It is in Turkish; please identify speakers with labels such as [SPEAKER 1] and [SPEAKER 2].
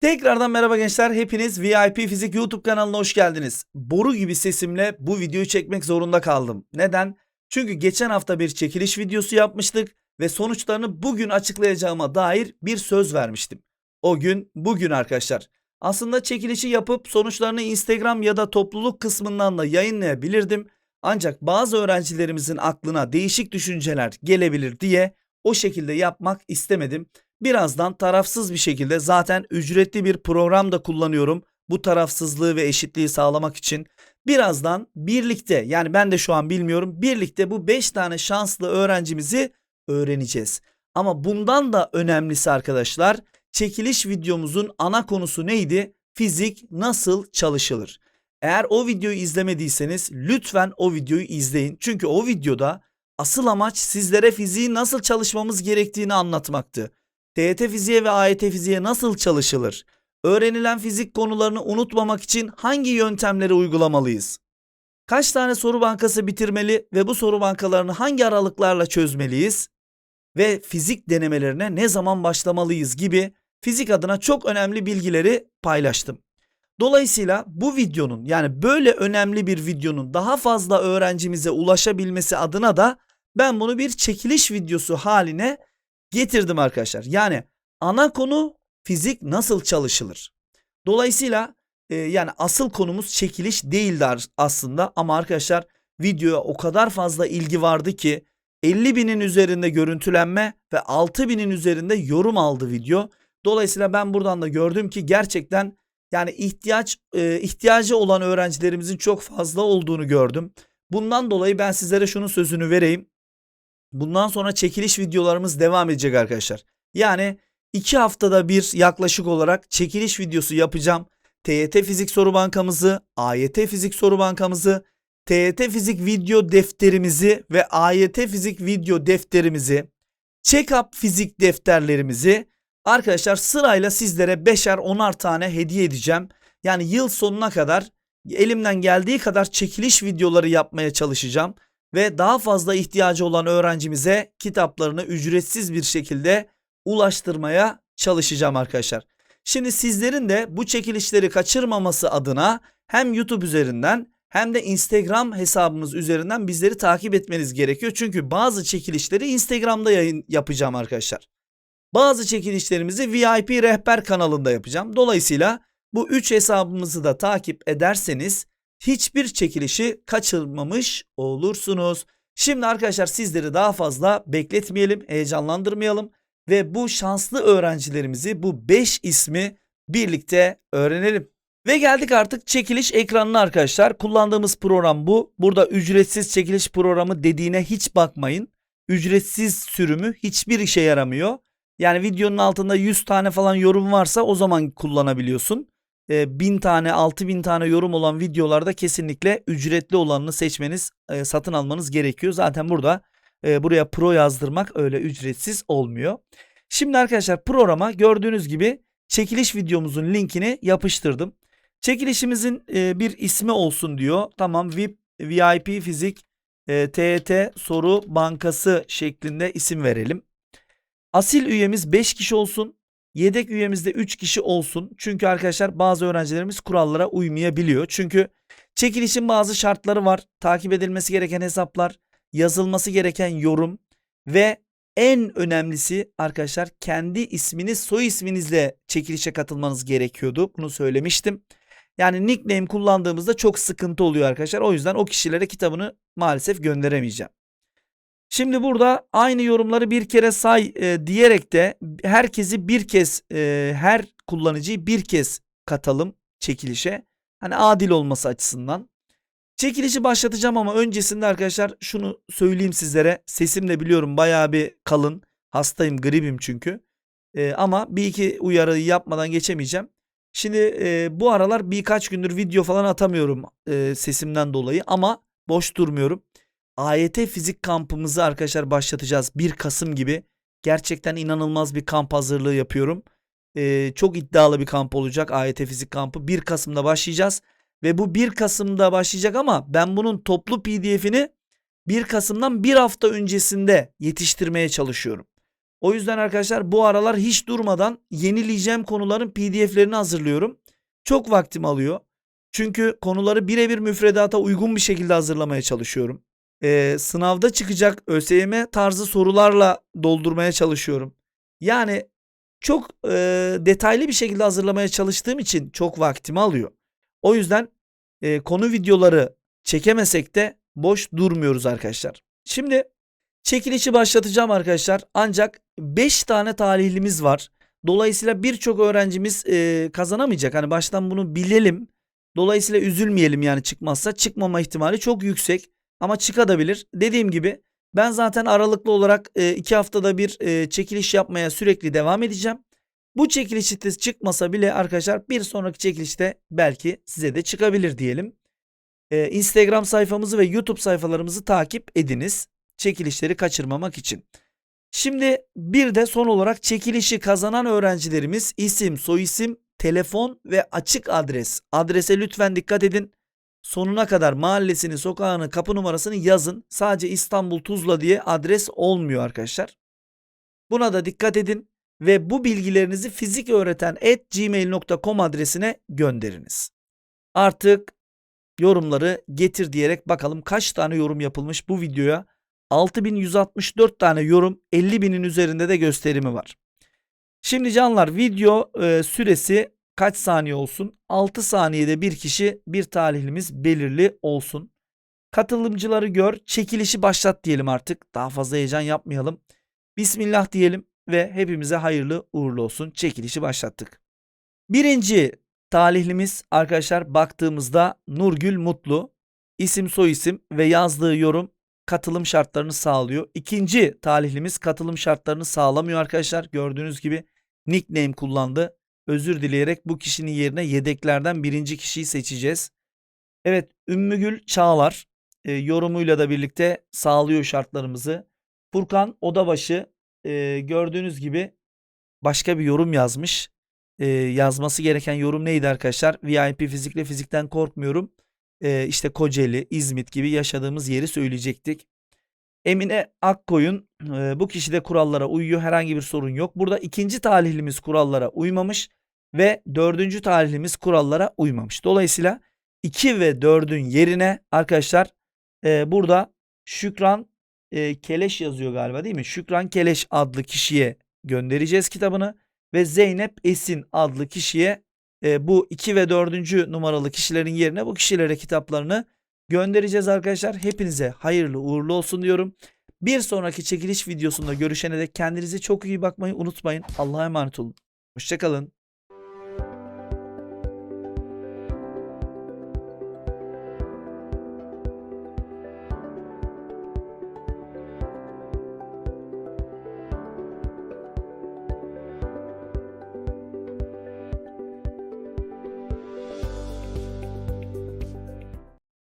[SPEAKER 1] Tekrardan merhaba gençler. Hepiniz VIP Fizik YouTube kanalına hoş geldiniz. Boru gibi sesimle bu videoyu çekmek zorunda kaldım. Neden? Çünkü geçen hafta bir çekiliş videosu yapmıştık ve sonuçlarını bugün açıklayacağıma dair bir söz vermiştim. O gün bugün arkadaşlar. Aslında çekilişi yapıp sonuçlarını Instagram ya da topluluk kısmından da yayınlayabilirdim. Ancak bazı öğrencilerimizin aklına değişik düşünceler gelebilir diye o şekilde yapmak istemedim. Birazdan tarafsız bir şekilde zaten ücretli bir program da kullanıyorum. Bu tarafsızlığı ve eşitliği sağlamak için. Birazdan birlikte yani ben de şu an bilmiyorum birlikte bu 5 tane şanslı öğrencimizi öğreneceğiz. Ama bundan da önemlisi arkadaşlar çekiliş videomuzun ana konusu neydi? Fizik nasıl çalışılır? Eğer o videoyu izlemediyseniz lütfen o videoyu izleyin. Çünkü o videoda asıl amaç sizlere fiziği nasıl çalışmamız gerektiğini anlatmaktı. TYT fiziğe ve AYT fiziğe nasıl çalışılır? Öğrenilen fizik konularını unutmamak için hangi yöntemleri uygulamalıyız? Kaç tane soru bankası bitirmeli ve bu soru bankalarını hangi aralıklarla çözmeliyiz? Ve fizik denemelerine ne zaman başlamalıyız gibi fizik adına çok önemli bilgileri paylaştım. Dolayısıyla bu videonun yani böyle önemli bir videonun daha fazla öğrencimize ulaşabilmesi adına da ben bunu bir çekiliş videosu haline getirdim arkadaşlar. Yani ana konu fizik nasıl çalışılır? Dolayısıyla e, yani asıl konumuz çekiliş değildi aslında ama arkadaşlar videoya o kadar fazla ilgi vardı ki 50 binin üzerinde görüntülenme ve 6 binin üzerinde yorum aldı video. Dolayısıyla ben buradan da gördüm ki gerçekten yani ihtiyaç e, ihtiyacı olan öğrencilerimizin çok fazla olduğunu gördüm. Bundan dolayı ben sizlere şunun sözünü vereyim. Bundan sonra çekiliş videolarımız devam edecek arkadaşlar. Yani iki haftada bir yaklaşık olarak çekiliş videosu yapacağım. TYT Fizik Soru Bankamızı, AYT Fizik Soru Bankamızı, TYT Fizik Video Defterimizi ve AYT Fizik Video Defterimizi, Check-up Fizik defterlerimizi arkadaşlar sırayla sizlere beşer onar tane hediye edeceğim. Yani yıl sonuna kadar elimden geldiği kadar çekiliş videoları yapmaya çalışacağım ve daha fazla ihtiyacı olan öğrencimize kitaplarını ücretsiz bir şekilde ulaştırmaya çalışacağım arkadaşlar. Şimdi sizlerin de bu çekilişleri kaçırmaması adına hem YouTube üzerinden hem de Instagram hesabımız üzerinden bizleri takip etmeniz gerekiyor. Çünkü bazı çekilişleri Instagram'da yayın yapacağım arkadaşlar. Bazı çekilişlerimizi VIP rehber kanalında yapacağım. Dolayısıyla bu 3 hesabımızı da takip ederseniz hiçbir çekilişi kaçırmamış olursunuz. Şimdi arkadaşlar sizleri daha fazla bekletmeyelim, heyecanlandırmayalım ve bu şanslı öğrencilerimizi bu 5 ismi birlikte öğrenelim. Ve geldik artık çekiliş ekranına arkadaşlar. Kullandığımız program bu. Burada ücretsiz çekiliş programı dediğine hiç bakmayın. Ücretsiz sürümü hiçbir işe yaramıyor. Yani videonun altında 100 tane falan yorum varsa o zaman kullanabiliyorsun. 1000 tane 6000 tane yorum olan videolarda kesinlikle ücretli olanını seçmeniz e, satın almanız gerekiyor. Zaten burada e, buraya pro yazdırmak öyle ücretsiz olmuyor. Şimdi arkadaşlar programa gördüğünüz gibi çekiliş videomuzun linkini yapıştırdım. Çekilişimizin e, bir ismi olsun diyor. Tamam VIP VIP fizik TET soru bankası şeklinde isim verelim. Asil üyemiz 5 kişi olsun. Yedek üyemizde 3 kişi olsun. Çünkü arkadaşlar bazı öğrencilerimiz kurallara uymayabiliyor. Çünkü çekilişin bazı şartları var. Takip edilmesi gereken hesaplar, yazılması gereken yorum ve en önemlisi arkadaşlar kendi isminiz soy isminizle çekilişe katılmanız gerekiyordu. Bunu söylemiştim. Yani nickname kullandığımızda çok sıkıntı oluyor arkadaşlar. O yüzden o kişilere kitabını maalesef gönderemeyeceğim. Şimdi burada aynı yorumları bir kere say e, diyerek de herkesi bir kez e, her kullanıcıyı bir kez katalım çekilişe. Hani adil olması açısından. Çekilişi başlatacağım ama öncesinde arkadaşlar şunu söyleyeyim sizlere. Sesim de biliyorum bayağı bir kalın. Hastayım gribim çünkü. E, ama bir iki uyarıyı yapmadan geçemeyeceğim. Şimdi e, bu aralar birkaç gündür video falan atamıyorum e, sesimden dolayı ama boş durmuyorum. AYT fizik kampımızı arkadaşlar başlatacağız 1 Kasım gibi. Gerçekten inanılmaz bir kamp hazırlığı yapıyorum. Ee, çok iddialı bir kamp olacak AYT fizik kampı. 1 Kasım'da başlayacağız. Ve bu 1 Kasım'da başlayacak ama ben bunun toplu pdf'ini 1 Kasım'dan bir hafta öncesinde yetiştirmeye çalışıyorum. O yüzden arkadaşlar bu aralar hiç durmadan yenileyeceğim konuların pdf'lerini hazırlıyorum. Çok vaktim alıyor. Çünkü konuları birebir müfredata uygun bir şekilde hazırlamaya çalışıyorum. Ee, sınavda çıkacak ÖSYM tarzı sorularla doldurmaya çalışıyorum. Yani çok e, detaylı bir şekilde hazırlamaya çalıştığım için çok vaktimi alıyor. O yüzden e, konu videoları çekemesek de boş durmuyoruz arkadaşlar. Şimdi çekilişi başlatacağım arkadaşlar. Ancak 5 tane talihlimiz var. Dolayısıyla birçok öğrencimiz e, kazanamayacak. Hani baştan bunu bilelim. Dolayısıyla üzülmeyelim yani çıkmazsa. Çıkmama ihtimali çok yüksek. Ama çıkabilir. Dediğim gibi ben zaten aralıklı olarak 2 haftada bir e, çekiliş yapmaya sürekli devam edeceğim. Bu çekiliş de çıkmasa bile arkadaşlar bir sonraki çekilişte belki size de çıkabilir diyelim. Ee, Instagram sayfamızı ve YouTube sayfalarımızı takip ediniz. Çekilişleri kaçırmamak için. Şimdi bir de son olarak çekilişi kazanan öğrencilerimiz isim, soyisim, telefon ve açık adres. Adrese lütfen dikkat edin. Sonuna kadar mahallesini, sokağını, kapı numarasını yazın. Sadece İstanbul Tuzla diye adres olmuyor arkadaşlar. Buna da dikkat edin ve bu bilgilerinizi fizik öğreten gmail.com adresine gönderiniz. Artık yorumları getir diyerek bakalım kaç tane yorum yapılmış bu videoya. 6164 tane yorum 50 binin üzerinde de gösterimi var. Şimdi canlar video e, süresi kaç saniye olsun? 6 saniyede bir kişi bir talihlimiz belirli olsun. Katılımcıları gör çekilişi başlat diyelim artık daha fazla heyecan yapmayalım. Bismillah diyelim ve hepimize hayırlı uğurlu olsun. Çekilişi başlattık. Birinci talihlimiz arkadaşlar baktığımızda Nurgül Mutlu. İsim soyisim ve yazdığı yorum katılım şartlarını sağlıyor. İkinci talihlimiz katılım şartlarını sağlamıyor arkadaşlar. Gördüğünüz gibi nickname kullandı. Özür dileyerek bu kişinin yerine yedeklerden birinci kişiyi seçeceğiz. Evet Ümmügül Çağlar e, yorumuyla da birlikte sağlıyor şartlarımızı. Furkan Odabaşı e, gördüğünüz gibi başka bir yorum yazmış. E, yazması gereken yorum neydi arkadaşlar? VIP fizikle fizikten korkmuyorum. E, işte Kocaeli, İzmit gibi yaşadığımız yeri söyleyecektik. Emine Akkoyun e, bu kişi de kurallara uyuyor. Herhangi bir sorun yok. Burada ikinci talihlimiz kurallara uymamış ve dördüncü talihlimiz kurallara uymamış. Dolayısıyla 2 ve 4'ün yerine arkadaşlar e, burada Şükran e, Keleş yazıyor galiba değil mi? Şükran Keleş adlı kişiye göndereceğiz kitabını ve Zeynep Esin adlı kişiye e, bu 2 ve 4. numaralı kişilerin yerine bu kişilere kitaplarını göndereceğiz arkadaşlar. Hepinize hayırlı uğurlu olsun diyorum. Bir sonraki çekiliş videosunda görüşene dek kendinize çok iyi bakmayı unutmayın. Allah'a emanet olun. Hoşçakalın.